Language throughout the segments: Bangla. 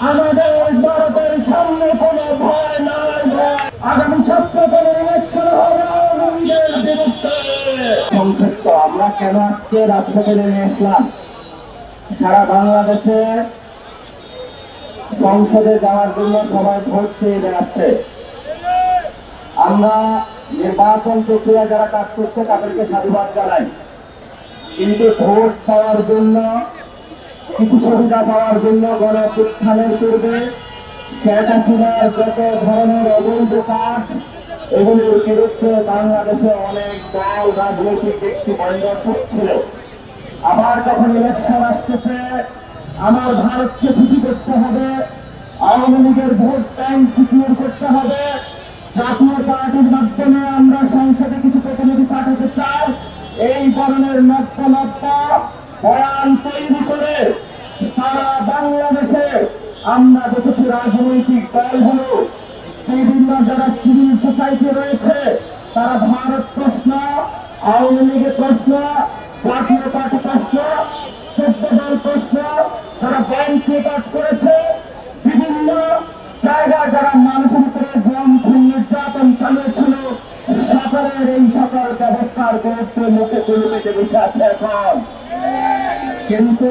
আমাদের ভারতের সামনে কোনো ভয় নাই আগামী সপ্তাহের ইলেকশন হবে আওয়ামী বিরুদ্ধে। সংক্ষিপ্ত, আমরা কেন আজকে রাজপথে নেমে আসলাম? সারা বাংলাদেশে সংসদে যাওয়ার জন্য সবাই ভোট চেয়ে বেড়াচ্ছে। আমরা নির্বাচন প্রক্রিয়া যারা কাজ করছে, তাদেরকে সাধুবাদ জানাই। কিন্তু ভোট পাওয়ার জন্য কিছু সুবিধা পাওয়ার জন্য গণপ্রত্থানের পূর্বে শেখ হাসিনার যত ধরনের অবৈধ কাজ এগুলির বিরুদ্ধে বাংলাদেশে অনেক দল, রাজনৈতিক ব্যক্তি বন্ধ ছিল। আবার যখন ইলেকশন আসতেছে, আমার ভারতকে খুশি করতে হবে, আওয়ামী লীগের ভোট ব্যাংক সিকিউর করতে হবে। জাতীয় পার্টির মাধ্যমে আমরা সংসদে কিছু প্রতিনিধি পাঠাতে চাই। এই ধরনের নব্য নব্য বয়ান তৈরি আমরা দেখেছি রাজনৈতিক দলগুলো বিভিন্ন যারা সিভিল সোসাইটি রয়েছে, তারা ভারত প্রশ্ন, আওয়ামী লীগের প্রশ্ন, জাতীয় পার্টি প্রশ্ন চোদ্দ দল প্রশ্ন তারা ব্যাংক কাজ করেছে, বিভিন্ন জায়গায় যারা মানুষের উপরে জম খুন নির্যাতন চালিয়েছিল সরকারের এই সকল ব্যবস্থার গুরুত্ব মুখে তুলে পেতে বসে আছে এখন। কিন্তু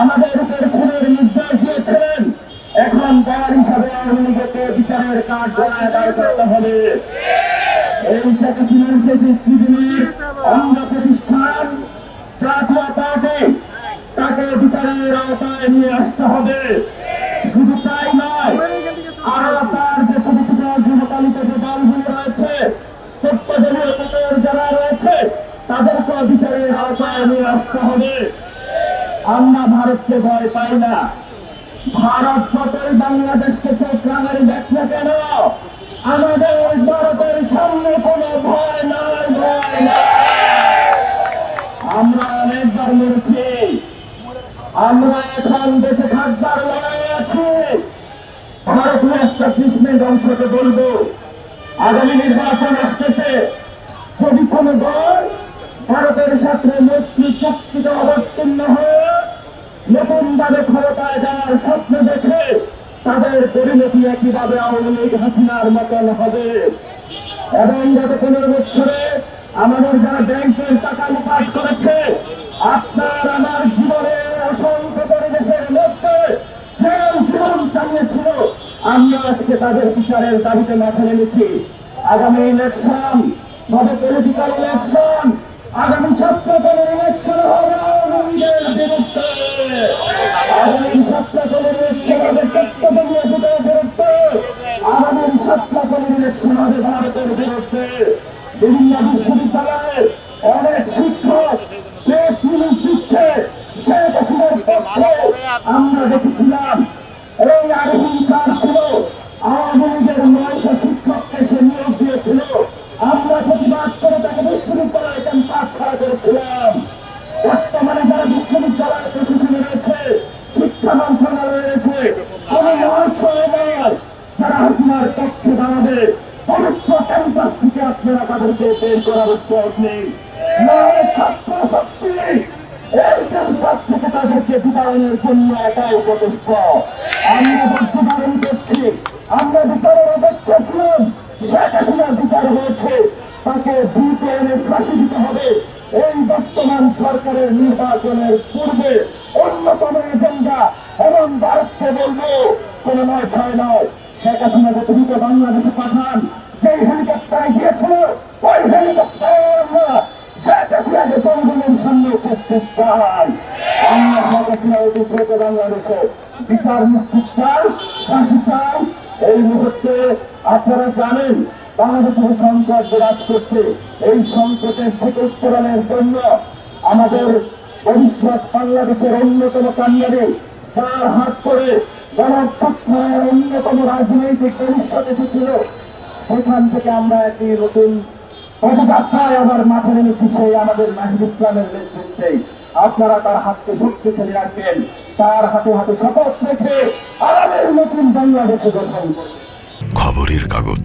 আমাদের উপর খুনের নির্দেশ দিয়েছিলেন। এখন দল হিসাবে আওয়ামী লীগকে বিচারের কাঠ গড়ায় দাঁড় করতে হবে। এই শেখ হাসিনার দেশে স্ত্রীদের অঙ্গ প্রতিষ্ঠান, জাতীয় পার্টি, তাকে বিচারের আওতায় নিয়ে আসতে হবে। শুধু তাই নয়, আরও তার যে ছোট ছোট গৃহপালিত যে দলগুলো রয়েছে চোদ্দ দলীয় যারা রয়েছে তাদেরকে বিচারের আওতায় নিয়ে আসতে হবে। আমরা ভারতকে ভয় পাই না। ভারত যতই বাংলাদেশকে চোখ রাঙারি দেখ না কেন? আমাদের ভারতের সামনে কোনো ভয় নাই, ভয় আমরা অনেকবার মরেছি আমরা এখন বেঁচে থাকবার লড়াই আছি। ভারত এস্টাবলিশমেন্ট অংশকে বলব, আগামী নির্বাচন আসতেছে। যদি কোন দল ভারতের সাথে মৈত্রী চুক্তিতে অবতীর্ণ হয়ে নতুন ভাবে ক্ষমতায় যাওয়ার স্বপ্ন দেখে তাদের পরিণতি একইভাবে আওয়ামী লীগ হাসিনার মতন হবে। এবং গত পনেরো বছরে আমাদের যারা ব্যাংকের টাকা লুপাট করেছে, আপনার আমার জীবনে অসংখ্য পরিবেশের মধ্যে যেরকম জীবন চালিয়েছিল। আমরা আজকে তাদের বিচারের দাবিতে মাঠে নেমেছি। আগামী ইলেকশন হবে পলিটিক্যাল আগামী সপ্তাহের ইলেকশন হবে, আওয়ামী লীগের বিরুদ্ধে। আগামী সপ্তাহের ইলেকশন হবে চট্টগ্রামের বিরুদ্ধে। আগামী সপ্তাহের ইলেকশন হবে, ভারতের বিরুদ্ধে। বিভিন্ন বিশ্ববিদ্যালয়ের অনেক বর্তমানে যারা বিশ্ববিদ্যালয় প্রশাসনে রয়েছে, শিক্ষা মন্ত্রণালয়ে রয়েছে, কোন নয়। যারা হাসিনার পক্ষে দাঁড়াবে, পবিত্র ক্যাম্পাস থেকে আপনারা তাদেরকে বের করার উত্তর নেই ছাত্র শক্তি এই ক্যাম্পাস থেকে তাদেরকে বিদায়নের জন্য একাই উপদেষ্ট। আমরা বলতে পালন করছি, আমরা বিচারের অপেক্ষা ছিলাম, শেখ হাসিনার বিচার হয়েছে, তাকে দ্রুত এনে ফাঁসি দিতে হবে। এই বর্তমান সরকারের নির্বাচনের পূর্বে অন্যতম এজেন্ডা এবং ভারতকে বলব কোন নয় ছয় নয়। শেখ হাসিনাকে দ্রুত বাংলাদেশে পাঠান যে হেলিকপ্টারে গিয়েছিল, ওই হেলিকপ্টারে আমরা শেখ হাসিনাকে জনগণের সামনে উপস্থিত চাই। আমরা শেখ হাসিনা দ্রুত বাংলাদেশে বিচার নিশ্চিত চাই, ফাঁসি চাই। এই মুহূর্তে আপনারা জানেন বাংলাদেশে যে সংকট বিরাজ করছে। এই সংকটের থেকে উত্তরণের জন্য আমাদের ভবিষ্যৎ বাংলাদেশের অন্যতম কান্ডারে চার হাত করে গণপ্রত্যানের আগামী ভবিষ্যৎ এসেছিল। সেখান থেকে আমরা একটি নতুন পদযাত্রায় আবার মাঠে নেমেছি, সেই আমাদের মাহিদ ইসলামের নেতৃত্বে। আপনারা তার হাতকে শক্তিশালী রাখবেন। তার হাতে হাতে শপথ রেখে আগামীর নতুন বাংলাদেশে গঠন খবরের কাগজ।